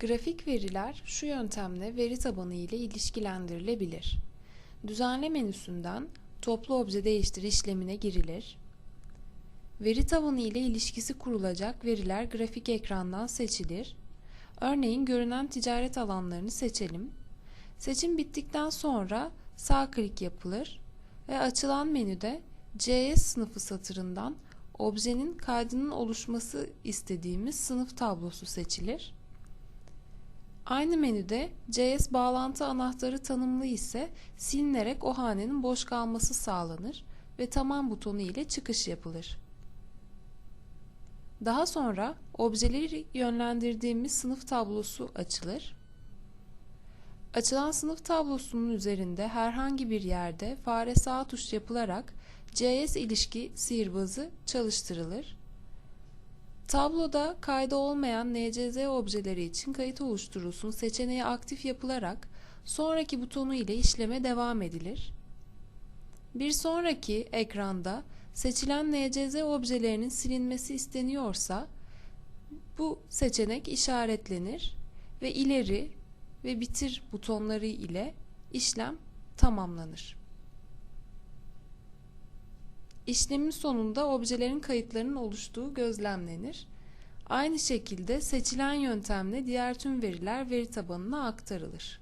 Grafik veriler şu yöntemle veri tabanı ile ilişkilendirilebilir. Düzenle menüsünden Toplu obje değiştir işlemine girilir. Veri tabanı ile ilişkisi kurulacak veriler grafik ekrandan seçilir. Örneğin görünen ticaret alanlarını seçelim. Seçim bittikten sonra sağ klik yapılır ve açılan menüde CS sınıfı satırından objenin kaydının oluşması istediğimiz sınıf tablosu seçilir. Aynı menüde CS bağlantı anahtarı tanımlı ise silinerek o hanenin boş kalması sağlanır ve tamam butonu ile çıkış yapılır. Daha sonra objeleri yönlendirdiğimiz sınıf tablosu açılır. Açılan sınıf tablosunun üzerinde herhangi bir yerde fare sağ tuş yapılarak CS ilişki sihirbazı çalıştırılır. Tabloda kayda olmayan NCZ objeleri için kayıt oluşturulsun seçeneği aktif yapılarak sonraki butonu ile işleme devam edilir. Bir sonraki ekranda seçilen NCZ objelerinin silinmesi isteniyorsa bu seçenek işaretlenir ve ileri ve bitir butonları ile işlem tamamlanır. İşlemin sonunda objelerin kayıtlarının oluştuğu gözlemlenir. Aynı şekilde seçilen yöntemle diğer tüm veriler veri tabanına aktarılır.